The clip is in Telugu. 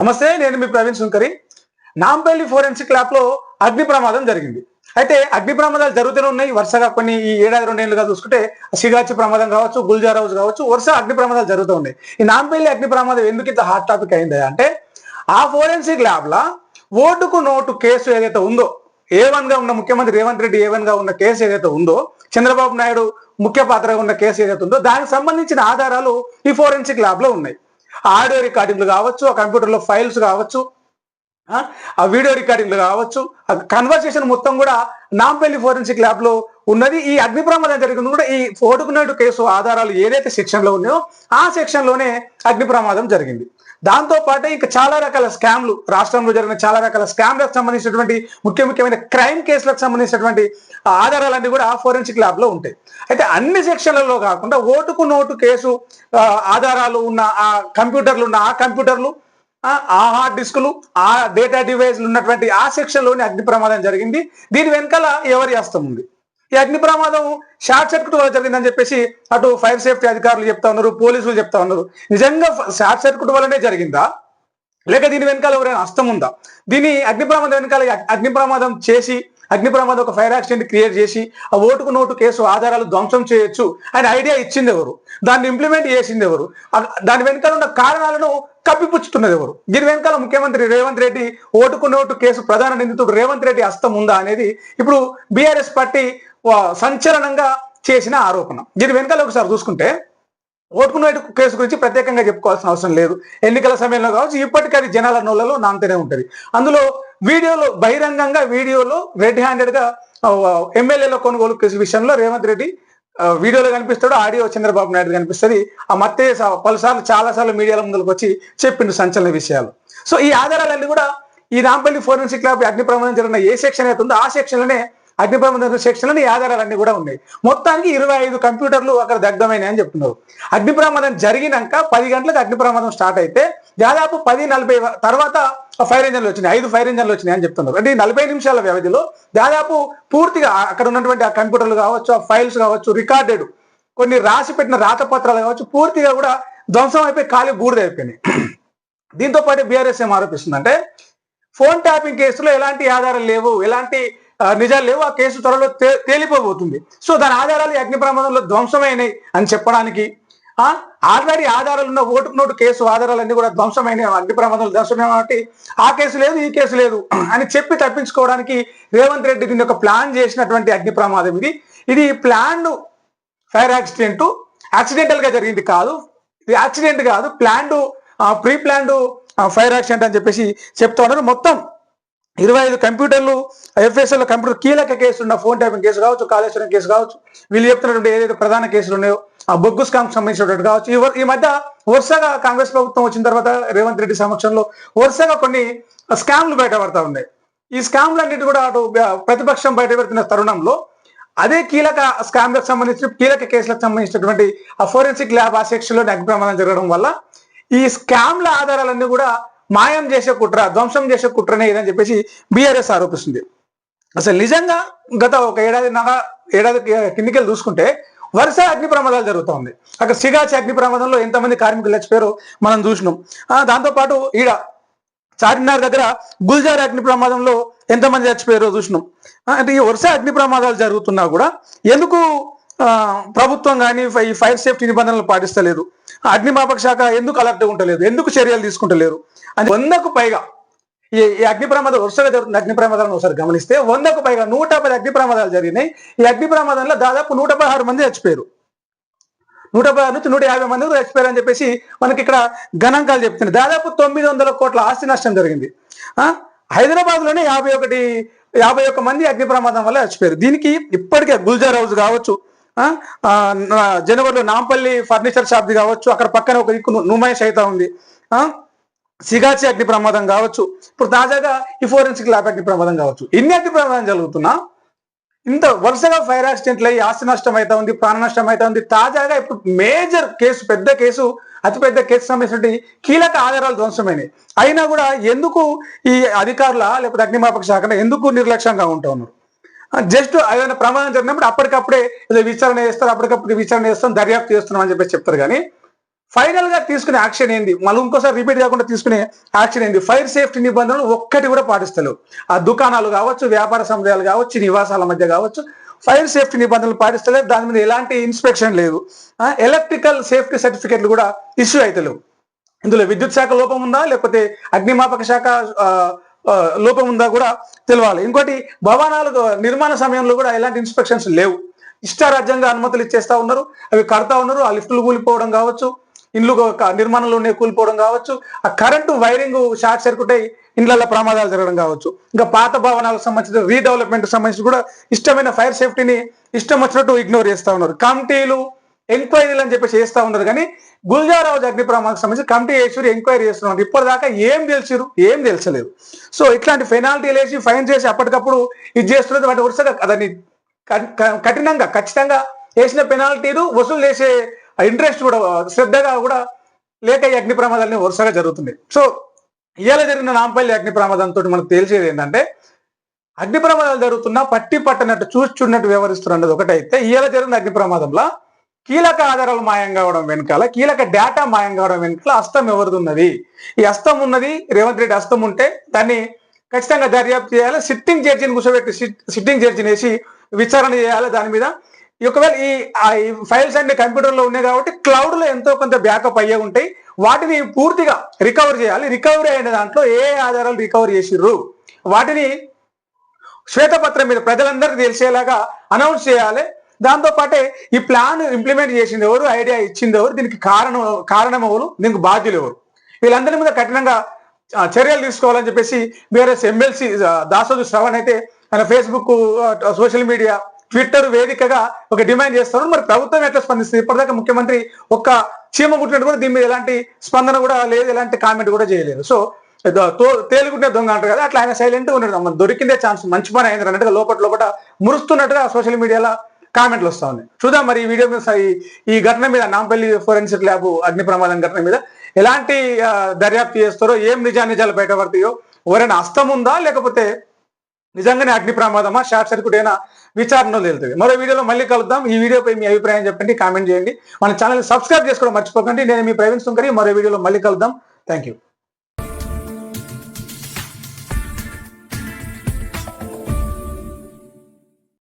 నమస్తే నేను మీ ప్రవీణ్ శంకరి నాంపల్లి ఫోరెన్సిక్ ల్యాబ్లో అగ్ని ప్రమాదం జరిగింది. అయితే అగ్ని ప్రమాదాలు జరుగుతూనే ఉన్నాయి. వరుసగా కొన్ని ఈ ఏడాది రెండేళ్ళుగా చూసుకుంటే సిగాచి ప్రమాదం కావచ్చు గుల్జార్ హౌస్ కావచ్చు వరుస అగ్ని ప్రమాదాలు జరుగుతూ ఉన్నాయి. ఈ నాంపల్లి అగ్ని ప్రమాదం ఎందుకు ఇంత హాట్ టాపిక్ అయింది అంటే ఆ ఫోరెన్సిక్ ల్యాబ్ లా ఓటుకు నోటు కేసు ఏదైతే ఉందో ఏ వన్గా ఉన్న ముఖ్యమంత్రి రేవంత్ రెడ్డి ఏ వన్గా ఉన్న కేసు ఏదైతే ఉందో చంద్రబాబు నాయుడు ముఖ్య పాత్రగా ఉన్న కేసు ఏదైతే ఉందో దానికి సంబంధించిన ఆధారాలు ఈ ఫోరెన్సిక్ ల్యాబ్లో ఉన్నాయి. ఆడియో రికార్డింగ్లు కావచ్చు ఆ కంప్యూటర్లో ఫైల్స్ కావచ్చు ఆ, వీడియో రికార్డింగ్లు కావచ్చు ఆ కన్వర్సేషన్ మొత్తం కూడా నాంపల్లి ఫోరెన్సిక్ ల్యాబ్లో ఉన్నది. ఈ అగ్ని ప్రమాదం జరిగింది కూడా ఈ ఓటుకునేటు కేసు ఆధారాలు ఏదైతే సెక్షన్లో ఉన్నాయో ఆ సెక్షన్లోనే అగ్ని ప్రమాదం జరిగింది. దాంతోపాటు ఇంకా చాలా రకాల స్కామ్లు రాష్ట్రంలో జరిగిన చాలా రకాల స్కామ్లకు సంబంధించినటువంటి ముఖ్య ముఖ్యమైన క్రైమ్ కేసులకు సంబంధించినటువంటి ఆధారాలన్నీ కూడా ఫోరెన్సిక్ ల్యాబ్లో ఉంటాయి. అయితే అన్ని సెక్షన్లలో కాకుండా ఓటుకు నోటు కేసు ఆధారాలు ఉన్న ఆ కంప్యూటర్లు ఉన్న ఆ కంప్యూటర్లు ఆ హార్డ్ డిస్కులు ఆ డేటా డివైస్లు ఉన్నటువంటి ఆ సెక్షన్లోని అగ్ని ప్రమాదం జరిగింది. దీని వెనకాల ఎవరి హస్తం ఉంది? ఈ అగ్ని ప్రమాదం షార్ట్ సర్క్యూట్ వల్ల జరిగిందని చెప్పేసి అటు ఫైర్ సేఫ్టీ అధికారులు చెప్తా ఉన్నారు పోలీసులు చెప్తా ఉన్నారు. నిజంగా షార్ట్ సర్క్యూట్ వల్లనే జరిగిందా? లేక దీని వెనకాల ఎవరైనా హస్తం ఉందా? దీని అగ్ని ప్రమాదం వెనకాల అగ్ని ప్రమాదం చేసి అగ్ని ప్రమాదం ఒక ఫైర్ యాక్సిడెంట్ క్రియేట్ చేసి ఆ ఓటుకు నోటు కేసు ఆధారాలు ధ్వంసం చేయొచ్చు అని ఐడియా ఇచ్చింది ఎవరు? దాన్ని ఇంప్లిమెంట్ చేసింది ఎవరు? దాని వెనకాల ఉన్న కారణాలను కప్పిపుచ్చుతున్నది ఎవరు? దీని వెనకాల ముఖ్యమంత్రి రేవంత్ రెడ్డి ఓటుకు నోటు కేసు ప్రధాన నిందితుడు రేవంత్ రెడ్డి హస్తం ఉందా అనేది ఇప్పుడు బీఆర్ఎస్ పార్టీ సంచలనంగా చేసిన ఆరోపణ. దీని వెనకాల ఒకసారి చూసుకుంటే ఓటుకునేటు కేసు గురించి ప్రత్యేకంగా చెప్పుకోవాల్సిన అవసరం లేదు. ఎన్నికల సమయంలో కావచ్చు ఇప్పటికీ అది జనాల నోళ్ళలో నాంతనే ఉంటది. అందులో వీడియోలో బహిరంగంగా వీడియోలో రెడ్ హ్యాండెడ్గా ఎమ్మెల్యేల కొనుగోలు కేసు విషయంలో రేవంత్ రెడ్డి వీడియోలో కనిపిస్తాడు ఆడియో చంద్రబాబు నాయుడు కనిపిస్తుంది. ఆ మత్తే పలుసార్లు చాలా సార్లు మీడియాల ముందుకు వచ్చి చెప్పిండు సంచలన విషయాలు. సో ఈ ఆధారాలన్నీ కూడా ఈ రాంపల్లి ఫోరెన్సిక్ ల్యాబ్ అగ్ని ప్రమాదం జరిగిన ఏ సెక్షన్ అయితే ఉందో ఆ సెక్షన్లోనే అగ్నిప్రమాద అగ్ని ఆధారాలన్నీ కూడా ఉన్నాయి. మొత్తానికి ఇరవై ఐదు కంప్యూటర్లు అక్కడ దగ్ధమైనాయి అని చెప్తున్నారు. అగ్నిప్రమాదం జరిగినాక పది గంటలకు అగ్నిప్రమాదం స్టార్ట్ అయితే దాదాపు పది నలభై తర్వాత ఫైర్ ఇంజన్లు వచ్చినాయి. ఐదు ఫైర్ ఇంజన్లు వచ్చినాయి అని చెప్తున్నారు. అంటే నలభై నిమిషాల వ్యవధిలో దాదాపు పూర్తిగా అక్కడ ఉన్నటువంటి ఆ కంప్యూటర్లు కావచ్చు ఆ ఫైల్స్ కావచ్చు రికార్డెడ్ కొన్ని రాసి పెట్టిన రాతపత్రాలు కావచ్చు పూర్తిగా కూడా ధ్వంసం అయిపోయి ఖాళీ బూడిద అయిపోయినాయి. దీంతో పాటు బీఆర్ఎస్ ఏం ఆరోపిస్తుందంటే ఫోన్ ట్యాపింగ్ కేసులో ఎలాంటి ఆధారాలు లేవు ఎలాంటి నిజాలు లేవు. ఆ కేసు త్వరలో తేలిపోబోతుంది. సో దాని ఆధారాలు అగ్ని ప్రమాదంలో ధ్వంసమైనాయి అని చెప్పడానికి ఆల్రెడీ ఆధారాలు ఉన్న ఓటుకు నోటు కేసు ఆధారాలన్నీ కూడా ధ్వంసమైన అగ్ని ప్రమాదాలు ధ్వంసమే కాబట్టి ఆ కేసు లేదు ఈ కేసు లేదు అని చెప్పి తప్పించుకోవడానికి రేవంత్ రెడ్డి దీని ఒక ప్లాన్ చేసినటువంటి అగ్ని ప్రమాదం ఇది. ఇది ప్లాన్ ఫైర్ యాక్సిడెంట్. యాక్సిడెంటల్గా జరిగింది కాదు. ఇది యాక్సిడెంట్ కాదు. Planned pre planned fire accident అని చెప్పేసి చెప్తా ఉన్నారు. మొత్తం ఇరవై ఐదు కంప్యూటర్లు ఎఫ్ఎస్ఎల్ కంప్యూటర్ కీలక కేసులు ఉన్న ఫోన్ ట్యాపింగ్ కేసు కావచ్చు కాళేశ్వరం కేసు కావచ్చు వీళ్ళు చెప్తున్నటువంటి ఏదైతే ప్రధాన కేసులు ఉన్నాయో ఆ బొగ్గు స్కామ్ సంబంధించినటువంటి కావచ్చు. ఈ మధ్య వరుసగా కాంగ్రెస్ ప్రభుత్వం వచ్చిన తర్వాత రేవంత్ రెడ్డి సమక్షంలో వరుసగా కొన్ని స్కామ్లు బయటపడతా ఉన్నాయి. ఈ స్కామ్లన్నిటి కూడా అటు ప్రతిపక్షం బయటపెడుతున్న తరుణంలో అదే కీలక స్కామ్లకు సంబంధించిన కీలక కేసులకు సంబంధించినటువంటి ఆ ఫోరెన్సిక్ ల్యాబ్ ఆ సెక్షన్ అగ్ని ప్రమాదం జరగడం వల్ల ఈ స్కామ్ల ఆధారాలన్నీ కూడా మాయం చేసే కుట్ర ధ్వంసం చేసే కుట్రనే ఇదని చెప్పేసి బీఆర్ఎస్ ఆరోపిస్తుంది. అసలు నిజంగా గత ఒక ఏడాది నగ ఏడాది కిందికెళ్ళి చూసుకుంటే వరుస అగ్ని ప్రమాదాలు జరుగుతూ ఉంది. అక్కడ సిగాచి అగ్ని ప్రమాదంలో ఎంతమంది కార్మికులు చచ్చిపోయారో మనం చూసినాం. దాంతోపాటు ఈడ చార్మినార్ దగ్గర గుల్జార్ అగ్ని ప్రమాదంలో ఎంతమంది చచ్చిపోయారో చూసినాం. అంటే ఈ వరుస అగ్ని ప్రమాదాలు జరుగుతున్నా కూడా ఎందుకు ఆ, ప్రభుత్వం కానీ ఈ ఫైర్ సేఫ్టీ నిబంధనలు పాటిస్తలేదు? అగ్నిమాపక శాఖ ఎందుకు అలర్ట్గా ఉండలేదు ఎందుకు చర్యలు తీసుకుంటలేరు? అని వందకు పైగా ఈ అగ్ని ప్రమాదాలు వరుసగా జరుగుతున్న అగ్ని ప్రమాదాలను ఒకసారి గమనిస్తే వందకు పైగా నూట పది అగ్ని ప్రమాదాలు జరిగినాయి. ఈ అగ్ని ప్రమాదంలో దాదాపు నూట పదహారు మంది చచ్చిపోయారు. నూట పదహారు నుంచి నూట యాభై మంది చచ్చిపోయారు అని చెప్పేసి మనకి ఇక్కడ గణాంకాలు చెప్తున్నాయి. దాదాపు తొమ్మిది వందల కోట్ల ఆస్తి నష్టం జరిగింది. ఆ? హైదరాబాద్లోనే యాభై ఒకటి యాభై ఒక్క మంది అగ్ని ప్రమాదం వల్ల చచ్చిపోయారు. దీనికి ఇప్పటికే గుల్జార్ హౌస్ కావచ్చు జనవరిలో నాంపల్లి ఫర్నిచర్ షాప్ది కావచ్చు అక్కడ పక్కన ఒక దిక్కు నుమాయిష్ అయితే ఉంది. ఆ సిగాచి అగ్ని ప్రమాదం కావచ్చు. ఇప్పుడు తాజాగా ఈ ఫోరెన్సిక్ ల్యాబ్ అగ్ని ప్రమాదం కావచ్చు. ఇన్ని అగ్ని ప్రమాదం జరుగుతున్నా ఇంత వరుసగా ఫైర్ యాక్సిడెంట్లు అయ్యి ఆస్తి నష్టం అయితే ఉంది ప్రాణ నష్టం అయితే ఉంది. తాజాగా ఇప్పుడు మేజర్ కేసు పెద్ద కేసు అతిపెద్ద కేసు సంబంధించినటువంటి కీలక ఆధారాలు ధ్వంసమైనవి అయినా కూడా ఎందుకు ఈ అధికారుల లేకపోతే అగ్నిమాపక శాఖ ఎందుకు నిర్లక్ష్యంగా ఉంటా ఉన్నారు? జస్ట్ ఏదైనా ప్రమాదం జరిగినప్పుడు అప్పటికప్పుడే ఏదో విచారణ చేస్తారు అప్పటికప్పుడు విచారణ చేస్తాం దర్యాప్తు చేస్తున్నాం అని చెప్పేసి చెప్తారు కానీ ఫైనల్గా తీసుకునే యాక్షన్ ఏంది? మళ్ళీ ఇంకోసారి రిపీట్ కాకుండా తీసుకునే యాక్షన్ ఏంది? ఫైర్ సేఫ్టీ నిబంధనలు ఒక్కటి కూడా పాటిస్తలేవు. ఆ దుకాణాలు కావచ్చు వ్యాపార సముదాయాలు కావచ్చు నివాసాల మధ్య కావచ్చు ఫైర్ సేఫ్టీ నిబంధనలు పాటిస్తలేదు దాని మీద ఎలాంటి ఇన్స్పెక్షన్ లేదు. ఎలక్ట్రికల్ సేఫ్టీ సర్టిఫికెట్లు కూడా ఇష్యూ అవుతలేవు ఇందులో విద్యుత్ శాఖ లోపం ఉందా? లేకపోతే అగ్నిమాపక శాఖ లోపం ఉందా కూడా తెలియాలి ఇంకోటి భవనాలు నిర్మాణ సమయంలో కూడా ఎలాంటి ఇన్స్పెక్షన్స్ లేవు. ఇష్టారాజ్యంగా అనుమతులు ఇచ్చేస్తా ఉన్నారు. అవి కడతా ఉన్నారు. ఆ లిఫ్టులు కూలిపోవడం కావచ్చు ఇండ్లు నిర్మాణంలోనే కూలిపోవడం కావచ్చు ఆ కరెంటు వైరింగ్ షార్ట్ సర్క్యూట్ అయి ఇండ్ల ప్రమాదాలు జరగడం కావచ్చు. ఇంకా పాత భవనాలకు సంబంధించిన రీడెవలప్మెంట్ సంబంధించి కూడా ఇష్టమైన ఫైర్ సేఫ్టీని ఇష్టం వచ్చినట్టు ఇగ్నోర్ చేస్తా ఉన్నారు. కమిటీలు ఎంక్వైరీలు అని చెప్పేసి చేస్తా ఉన్నారు. కానీ గుల్జారావు అగ్ని ప్రమాదం సంబంధించి కమిటీ వేసి ఎంక్వైరీ చేస్తున్నారు ఇప్పటిదాకా ఏం తెలిసిరు? ఏం తెలిసలేదు. సో ఇట్లాంటి పెనాల్టీలు వేసి ఫైన్ చేసి అప్పటికప్పుడు ఇది చేస్తున్నది వాటి వరుసగా దాన్ని కఠినంగా ఖచ్చితంగా వేసిన పెనాల్టీలు వసూలు చేసే ఇంట్రెస్ట్ కూడా శ్రద్ధగా కూడా లేక ఈ అగ్ని ప్రమాదాలని వరుసగా జరుగుతున్నాయి. సో ఇవాళ జరిగిన నాంపల్లి అగ్ని ప్రమాదంతో మనకు తెలిసేది ఏంటంటే అగ్ని ప్రమాదాలు జరుగుతున్నా పట్టి పట్టనట్టు చూసి చూడనట్టు వ్యవహరిస్తున్నది ఒకటైతే ఇవాళ జరిగిన అగ్ని ప్రమాదంలో కీలక ఆధారాలు మాయం కావడం వెనకాల కీలక డేటా మాయం కావడం వెనకాల అస్తం ఎవరిది ఉన్నది ఈ అస్తం ఉన్నది రేవంత్ రెడ్డి అస్తం ఉంటే దాన్ని ఖచ్చితంగా దర్యాప్తు చేయాలి సిట్టింగ్ జడ్జిని కూర్చోబెట్టి సిట్టింగ్ జడ్జిని వేసి విచారణ చేయాలి దాని మీద. ఒకవేళ ఈ ఫైల్స్ అన్ని కంప్యూటర్లో ఉన్నాయి కాబట్టి క్లౌడ్లో ఎంతో కొంత బ్యాకప్ అయ్యే ఉంటాయి. వాటిని పూర్తిగా రికవర్ చేయాలి. రికవరీ అయిన దాంట్లో ఏ ఆధారాలు రికవర్ చేసిర్రు? వాటిని శ్వేతపత్రం మీద ప్రజలందరికీ తెలిసేలాగా అనౌన్స్ చేయాలి. దాంతో పాటే ఈ ప్లాన్ ఇంప్లిమెంట్ చేసింది ఎవరు? ఐడియా ఇచ్చింది ఎవరు? దీనికి కారణం కారణం ఎవరు? దీనికి బాధ్యులు ఎవరు? వీళ్ళందరి మీద కఠినంగా చర్యలు తీసుకోవాలని చెప్పేసి బీఆర్ఎస్ ఎమ్మెల్సీ దాసోజు శ్రవణ్ అయితే ఆయన ఫేస్బుక్ సోషల్ మీడియా ట్విట్టర్ వేదికగా ఒక డిమాండ్ చేస్తున్నారు. మరి ప్రభుత్వం ఎట్లా స్పందిస్తుంది? ఇప్పటిదాకా ముఖ్యమంత్రి ఒక్క చీమ కుట్టినట్టు కూడా దీని మీద ఎలాంటి స్పందన కూడా లేదు ఎలాంటి కామెంట్ కూడా చేయలేదు. సో తేలుకుంటే దొంగ అంటారు కదా అట్లా ఆయన సైలెంట్ ఉన్నాడు. దొరికిందే ఛాన్స్ మంచి పని అయింది అన్నట్టుగా లోపల లోపల మురుస్తున్నట్టుగా సోషల్ మీడియాలో కామెంట్లు వస్తా ఉన్నాయి. చూద్దాం మరి ఈ వీడియో మీద ఈ- ఘటన మీద నాంపల్లి ఫోరెన్సిక్ ల్యాబ్ అగ్ని ప్రమాదం ఘటన మీద ఎలాంటి దర్యాప్తు చేస్తారో ఏం నిజా నిజాలు బయటపడతాయో ఎవరైనా అస్తం ఉందా? లేకపోతే నిజంగానే అగ్ని ప్రమాదమా? షార్ట్ సర్క్యూట్ అయినా విచారణలో వెళ్తుంది మరో వీడియోలో మళ్ళీ కలుద్దాం. ఈ వీడియోపై మీ అభిప్రాయం చెప్పండి కామెంట్ చేయండి. మన ఛానల్ సబ్స్క్రైబ్ చేసుకోవడం మర్చిపోకండి. నేను మీ ప్రవీణ్ సుంకరి. మరో వీడియోలో మళ్ళీ కలుద్దాం. Thank you